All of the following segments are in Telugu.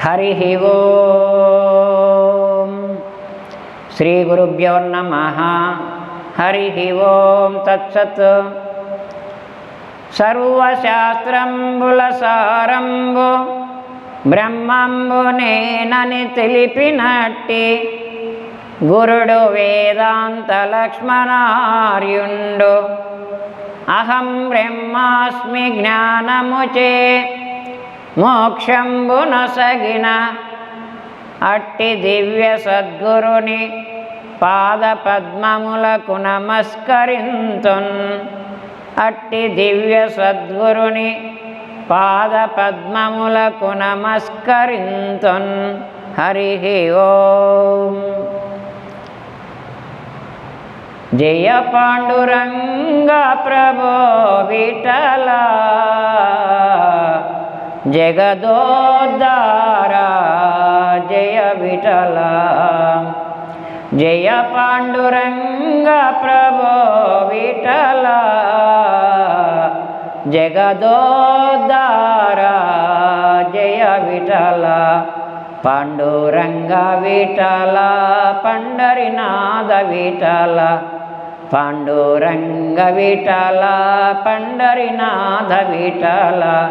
హరి ఓ శ్రీ గురుభ్యో నమ హరి ఓం తత్సత్ సర్వశాస్త్రంబుల సారంబు బ్రహ్మంబు నేనని తెలిపినట్టి గురుడు వేదాంత లక్ష్మణార్యుండు అహం బ్రహ్మాస్మి జ్ఞానముచే మోక్షంబునసగిన అట్టి దివ్య సద్గురుని పాద పద్మములకు నమస్కరింతున్. అట్టి దివ్య సద్గురుని పాద పద్మములకు నమస్కరింతున్. హరి ఓం. జయ పాండురంగ ప్రభో విఠలా. జగదోద్ధారా జయ విఠల. జయ పాండురంగ ప్రభో విఠల. జగదోద్ధారా జయ విఠల. పాండురంగ విఠల పండరినాథ విఠల. పాండురంగ విఠల పండరినాథ విఠల.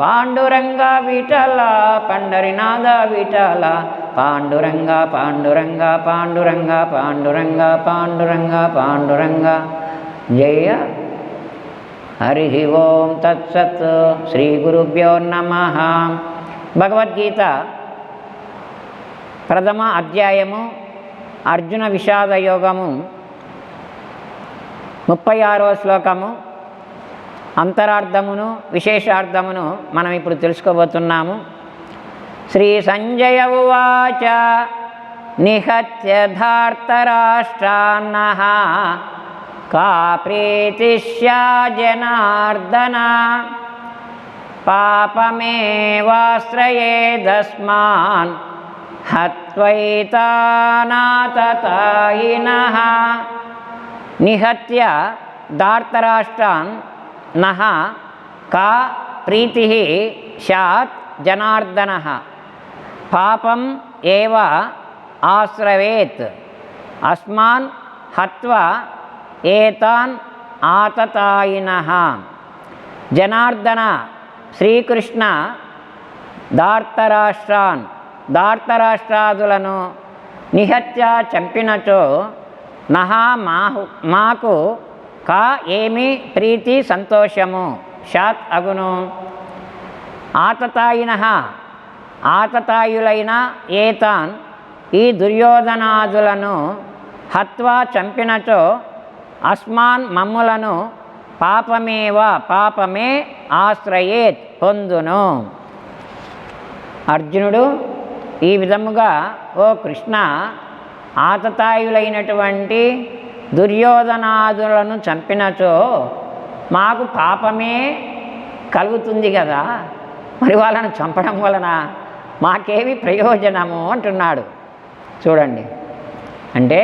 పాండురంగ విఠల పండరినాథ విఠల పాండురంగ పాండురంగ పాండురంగ పాండురంగ పాండురంగ పాండురంగ. జయ హరి ఓం తత్సత్ శ్రీ గురుభ్యో నమ. భగవద్గీత ప్రథమ అధ్యాయము అర్జున విషాద యోగము ముప్పై ఆరో శ్లోకము. అంతరార్థమును విశేషార్థమును మనం ఇప్పుడు తెలుసుకోబోతున్నాము. శ్రీ సంజయ ఉవాచ నిహత్యధార్తరాష్ట్రాన్న కా ప్రీతిష్యా జనార్దన పాపమేవాశ్రయేదస్మాన్ హత్వైతానాతతాయిన. నిహత్య దార్తరాష్ట్రాన్ నహ కా ప్రీతి స్యాత్ జనార్దన. పాపం ఏవ ఆశ్రవేత్. అస్మాన్ హత్వా ఏతాన్ ఆతతాయిన. జనార్దన శ్రీకృష్ణ దార్తరాష్ట్రాన్ దార్తరాష్ట్రాదులను నిహత్య చంపినచో నహా మాహు మాకు కా ఏమి ప్రీతి సంతోషము? షాత్ అగును. ఆతతాయిన ఆతతాయులైన ఏతాన్ ఈ దుర్యోధనాదులను హత్వా చంపినచో అస్మాన్ మమ్ములను పాపమేవ పాపమే ఆశ్రయేత్ పొందును. అర్జునుడు ఈ విధముగా ఓ కృష్ణ ఆతతాయులైనటువంటి దుర్యోధనాదులను చంపినచో మాకు పాపమే కలుగుతుంది కదా. మరి వాళ్ళను చంపడం వలన మాకేమి ప్రయోజనము అంటున్నాడు. చూడండి. అంటే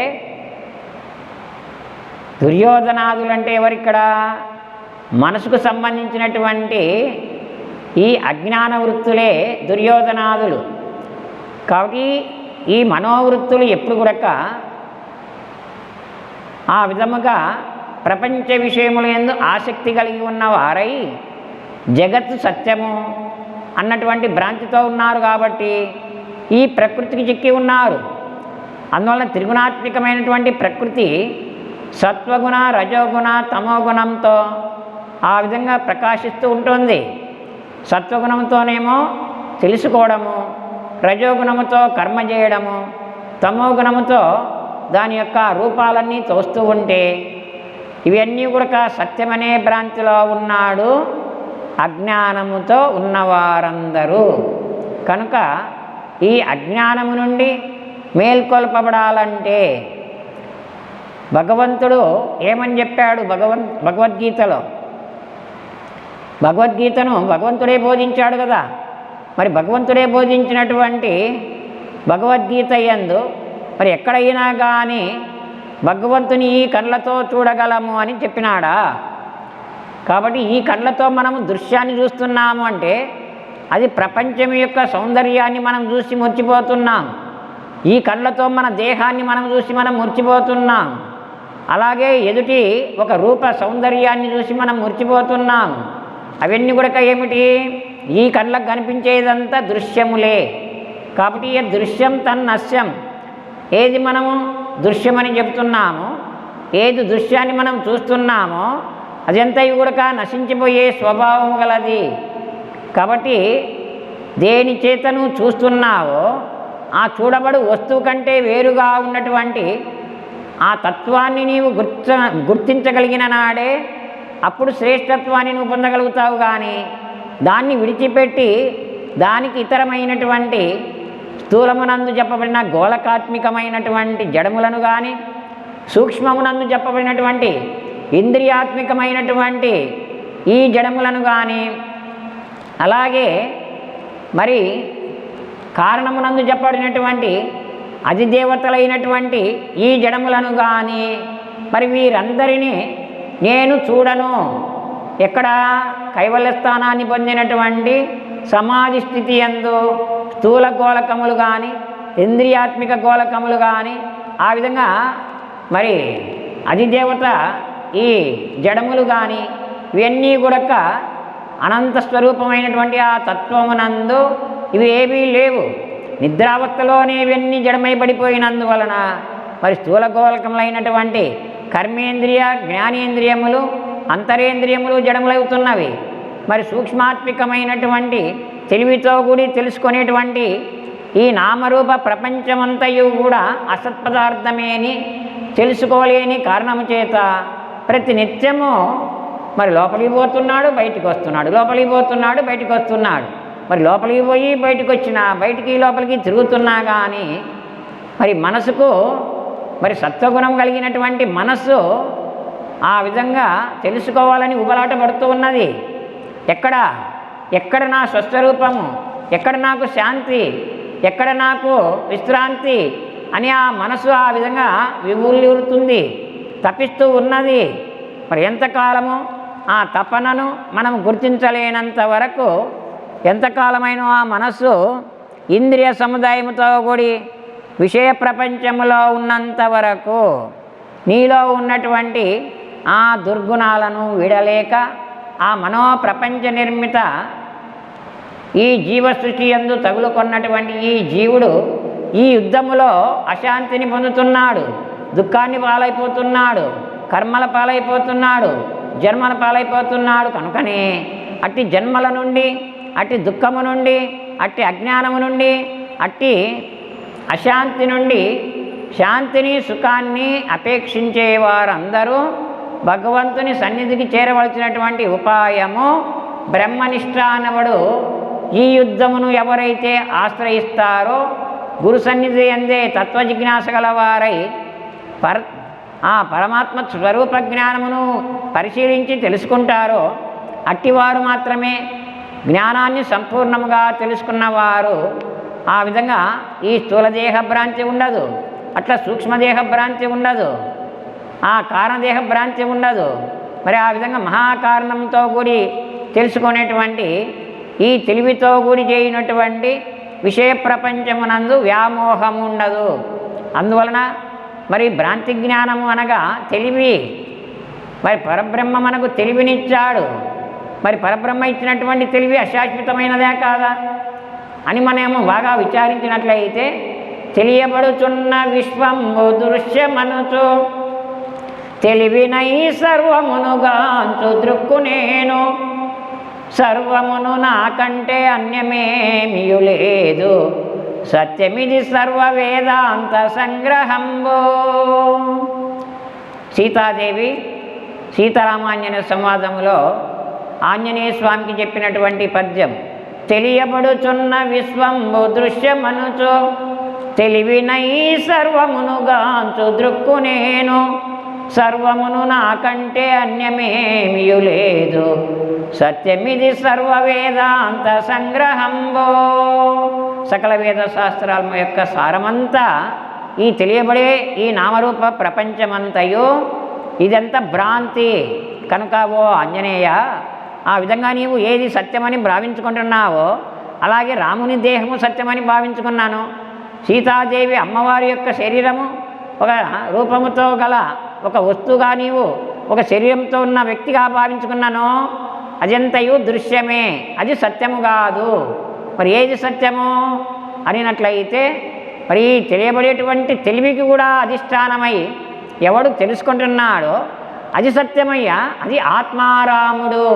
దుర్యోధనాదులంటే ఎవరిక్కడ? మనసుకు సంబంధించినటువంటి ఈ అజ్ఞాన వృత్తులే దుర్యోధనాదులు. కాబట్టి ఈ మనోవృత్తులు ఎప్పుడు కూడా ఆ విధముగా ప్రపంచ విషయములందు ఆసక్తి కలిగి ఉన్న వారై జగత్తు సత్యము అన్నటువంటి భ్రాంతితో ఉన్నారు కాబట్టి ఈ ప్రకృతికి చిక్కి ఉన్నారు. అందువలన త్రిగుణాత్మికమైనటువంటి ప్రకృతి సత్వగుణ రజోగుణ తమోగుణంతో ఆ విధంగా ప్రకాశిస్తూ ఉంటుంది. సత్వగుణంతోనేమో తెలుసుకోవడము రజోగుణముతో కర్మ చేయడము తమోగుణముతో దాని యొక్క రూపాలన్నీ చూస్తూ ఉంటే ఇవన్నీ కూడా సత్యమనే భ్రాంతిలో ఉన్నాడు అజ్ఞానముతో ఉన్నవారందరూ. కనుక ఈ అజ్ఞానము నుండి మేల్కొల్పబడాలంటే భగవంతుడు ఏమని చెప్పాడు భగవన్ భగవద్గీతలో? భగవద్గీతను భగవంతుడే బోధించాడు కదా. మరి భగవంతుడే బోధించినటువంటి భగవద్గీత యందు మరి ఎక్కడైనా కానీ భగవంతుని ఈ కళ్ళతో చూడగలము అని చెప్పినాడా? కాబట్టి ఈ కళ్ళతో మనము దృశ్యాన్ని చూస్తున్నాము అంటే అది ప్రపంచం యొక్క సౌందర్యాన్ని మనం చూసి మర్చిపోతున్నాం. ఈ కళ్ళతో మన దేహాన్ని మనం చూసి మనం మురిచిపోతున్నాం. అలాగే ఎదుటి ఒక రూప సౌందర్యాన్ని చూసి మనం మురిచిపోతున్నాం. అవన్నీ కూడా ఏమిటి? ఈ కళ్ళకు కనిపించేదంతా దృశ్యములే. కాబట్టి ఈ దృశ్యం తన్నశ్యం. ఏది మనము దృశ్యమని చెప్తున్నామో ఏది దృశ్యాన్ని మనం చూస్తున్నామో అదంతా కూడా నశించిపోయే స్వభావం గలది. కాబట్టి దేని చేతను చూస్తున్నావో ఆ చూడబడు వస్తువు కంటే వేరుగా ఉన్నటువంటి ఆ తత్వాన్ని నీవు గుర్త గుర్తించగలిగిన నాడే అప్పుడు శ్రేష్టత్వాన్ని నువ్వు పొందగలుగుతావు కానీ దాన్ని విడిచిపెట్టి దానికి ఇతరమైనటువంటి స్థూలమునందు చెప్పబడిన గోళకాత్మికమైనటువంటి జడములను కానీ సూక్ష్మమునందు చెప్పబడినటువంటి ఇంద్రియాత్మికమైనటువంటి ఈ జడములను కానీ అలాగే మరి కారణమునందు చెప్పబడినటువంటి అధిదేవతలైనటువంటి ఈ జడములను కానీ మరి వీరందరినీ నేను చూడను. ఎక్కడ కైవల్య స్థానాన్ని పొందినటువంటి సమాధి స్థితి ఎందు స్థూల గోళకములు కానీ ఇంద్రియాత్మిక గోళకములు కానీ ఆ విధంగా మరి అధిదేవత ఈ జడములు కానీ ఇవన్నీ కూడక అనంత స్వరూపమైనటువంటి ఆ తత్వమునందు ఇవి ఏవీ లేవు. నిద్రావస్థలోనే ఇవన్నీ జడమై పడిపోయినందువలన మరి స్థూల గోళకములైనటువంటి కర్మేంద్రియ జ్ఞానేంద్రియములు అంతరేంద్రియములు జడములవుతున్నవి. మరి సూక్ష్మాత్మికమైనటువంటి తెలివితో కూడి తెలుసుకునేటువంటి ఈ నామరూప ప్రపంచమంతయు కూడా అసత్ పదార్థమే అని తెలుసుకోలేని కారణము చేత ప్రతి నిత్యము మరి లోపలికి పోతున్నాడు బయటికి వస్తున్నాడు. లోపలికి పోతున్నాడు బయటికి వస్తున్నాడు. మరి లోపలికి పోయి బయటికి వచ్చినా బయటికి లోపలికి తిరుగుతున్నా కానీ మరి మనసుకు మరి సత్వగుణం కలిగినటువంటి మనస్సు ఆ విధంగా తెలుసుకోవాలని ఉబలాట పడుతూ ఉన్నది. ఎక్కడ? ఎక్కడ నా స్వస్వరూపము ఎక్కడ నాకు శాంతి? ఎక్కడ నాకు విశ్రాంతి? అని ఆ మనసు ఆ విధంగా వివులుతుంది తపిస్తూ ఉన్నది. మరి ఎంతకాలము ఆ తపనను మనం గుర్తించలేనంత వరకు ఎంతకాలమైన ఆ మనస్సు ఇంద్రియ సముదాయముతో కూడి విషయ ప్రపంచంలో ఉన్నంత వరకు నీలో ఉన్నటువంటి ఆ దుర్గుణాలను విడలేక ఆ మనో ప్రపంచ నిర్మిత ఈ జీవసృష్టి ఎందు తగులుకొన్నటువంటి ఈ జీవుడు ఈ యుద్ధములో అశాంతిని పొందుతున్నాడు దుఃఖాన్ని పాలైపోతున్నాడు కర్మల పాలైపోతున్నాడు జన్మల పాలైపోతున్నాడు కనుకనే అట్టి జన్మల నుండి అట్టి దుఃఖము నుండి అట్టి అజ్ఞానము నుండి అట్టి అశాంతి నుండి శాంతిని సుఖాన్ని అపేక్షించే వారందరూ భగవంతుని సన్నిధికి చేరవలసినటువంటి ఉపాయము బ్రహ్మనిష్ట అనవడు ఈ యుద్ధమును ఎవరైతే ఆశ్రయిస్తారో గురు సన్నిధి అందే తత్వజిజ్ఞాస గలవారై పర ఆ పరమాత్మ స్వరూప జ్ఞానమును పరిశీలించి తెలుసుకుంటారో అట్టివారు మాత్రమే జ్ఞానాన్ని సంపూర్ణముగా తెలుసుకున్నవారు ఆ విధంగా ఈ స్థూలదేహ భ్రాంతి ఉండదు అట్లా సూక్ష్మదేహ భ్రాంతి ఉండదు. ఆ కారణదేహ భ్రాంతి ఉండదు. మరి ఆ విధంగా మహాకారణంతో కూడి తెలుసుకునేటువంటి ఈ తెలివితో కూడి చేయనటువంటి విషయ ప్రపంచమునందు వ్యామోహం ఉండదు. అందువలన మరి భ్రాంతి జ్ఞానము అనగా తెలివి. మరి పరబ్రహ్మ మనకు తెలివినిచ్చాడు. మరి పరబ్రహ్మ ఇచ్చినటువంటి తెలివి అశాశ్వతమైనదే కాదా? అని మనము బాగా విచారించినట్లయితే తెలియబడుచున్న విశ్వం దృశ్యమనుచు తెలివినై సర్వమునుగాంచు దృక్కు నేను. సర్వమును నాకంటే అన్యమేమియు లేదు. సత్యమిది సర్వ వేదాంత సంగ్రహంబో. సీతాదేవి సీతారామాంజన సంవాదంలో ఆంజనేయ స్వామికి చెప్పినటువంటి పద్యం తెలియబడుచున్న విశ్వంబు దృశ్యమనుచు తెలివినై సర్వమునుగాంచు దృక్కు నేను. సర్వమును నాకంటే అన్యమేమియు లేదు. సత్యమిది సర్వ వేదాంత సంగ్రహంబో. సకల వేద శాస్త్రాల యొక్క సారమంతా ఈ తెలియబడే ఈ నామరూప ప్రపంచమంతయు. ఇదంతా భ్రాంతి. కనుక ఓ ఆంజనేయ ఆ విధంగా నీవు ఏది సత్యమని భావించుకుంటున్నావో అలాగే రాముని దేహము సత్యమని భావించుకున్నాను. సీతాదేవి అమ్మవారి యొక్క శరీరము ఒక రూపముతో గల ఒక వస్తువుగా నీవు ఒక శరీరంతో ఉన్న వ్యక్తిగా భావించుకున్నాను అదంతయు దృశ్యమే. అది సత్యము కాదు. మరి ఏది సత్యము? అనినట్లయితే మరి తెలియబడేటువంటి తెలివికి కూడా అధిష్టానమై ఎవడు తెలుసుకుంటున్నాడో అది సత్యమయ్యా అది ఆత్మారాముడు.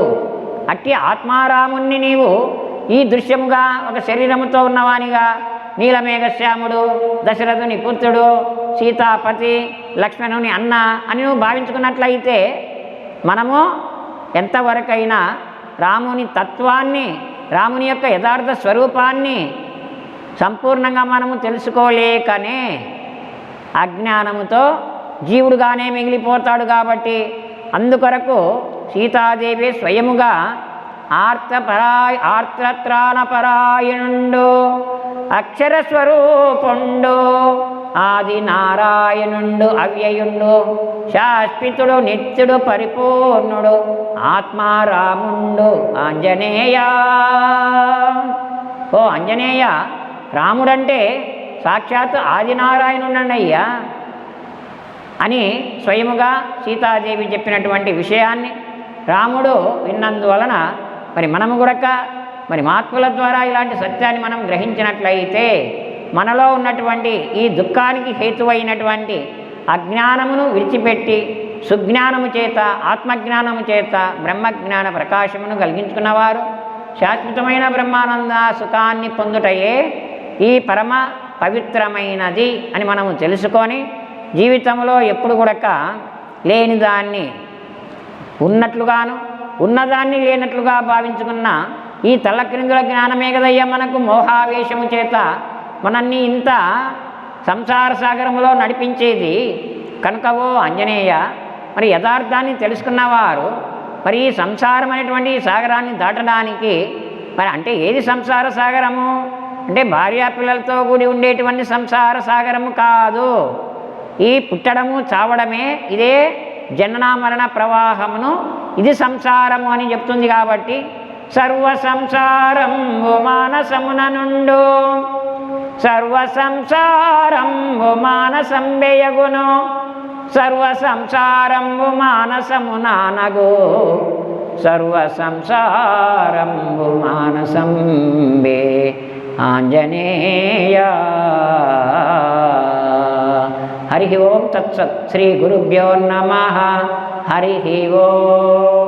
అట్టి ఆత్మారాముణ్ణి నీవు ఈ దృశ్యముగా ఒక శరీరముతో ఉన్నవానిగా నీలమేఘశ్యాముడు దశరథుని పుత్రుడు సీతాపతి లక్ష్మణుని అన్న అని నువ్వు భావించుకున్నట్లయితే మనము ఎంతవరకైనా రాముని తత్వాన్ని రాముని యొక్క యథార్థ స్వరూపాన్ని సంపూర్ణంగా మనము తెలుసుకోలేకనే అజ్ఞానముతో జీవుడుగానే మిగిలిపోతాడు కాబట్టి అందుకొరకు సీతాదేవి స్వయముగా ఆర్తపరాయ ఆర్తత్రాణపరాయణుండు అక్షరస్వరూపుండు. ఆది నారాయణుండు అవ్యయుండు శాశ్వతుడు నిత్యుడు పరిపూర్ణుడు ఆత్మారాముండు ఆంజనేయ. ఓ ఆంజనేయ రాముడంటే సాక్షాత్ ఆదినారాయణుడయ్యా అని స్వయముగా సీతాదేవి చెప్పినటువంటి విషయాన్ని రాముడు విన్నందువలన మరి మనము కూడా మరి మహాత్ముల ద్వారా ఇలాంటి సత్యాన్ని మనం గ్రహించినట్లయితే మనలో ఉన్నటువంటి ఈ దుఃఖానికి హేతువైనటువంటి అజ్ఞానమును విడిచిపెట్టి సుజ్ఞానము చేత ఆత్మజ్ఞానము చేత బ్రహ్మజ్ఞాన ప్రకాశమును కలిగించుకున్నవారు శాశ్వతమైన బ్రహ్మానంద సుఖాన్ని పొందుటయే ఈ పరమ పవిత్రమైనది అని మనము తెలుసుకొని జీవితంలో ఎప్పుడు కూడా లేని దాన్ని ఉన్నట్లుగాను ఉన్నదాన్ని లేనట్లుగా భావించుకున్న ఈ తల్లక్రిందుల జ్ఞానమే కదయ్యా మనకు మోహావేశము చేత మనల్ని ఇంత సంసార సాగరములో నడిపించేది కనుకవో ఆంజనేయ? మరి యథార్థాన్ని తెలుసుకున్నవారు మరి ఈ సంసారం అనేటువంటి సాగరాన్ని దాటడానికి మరి అంటే ఏది సంసార సాగరము? అంటే భార్యా పిల్లలతో కూడి ఉండేటువంటి సంసార సాగరము కాదు. ఈ పుట్టడము చావడమే ఇదే జనన మరణ ప్రవాహమును ఇది సంసారము అని చెప్తుంది కాబట్టి సర్వ సంసారం మానసమున నుండు సర్వ సంసారంబు మానసంబెయగును సర్వ సంసారంబు మానసమునానగు సర్వ సంసారంబు మానసంబే ఆంజనేయ. హరి ఓం తత్సత్ శ్రీ గురుభ్యో నమ. హరి ఓం.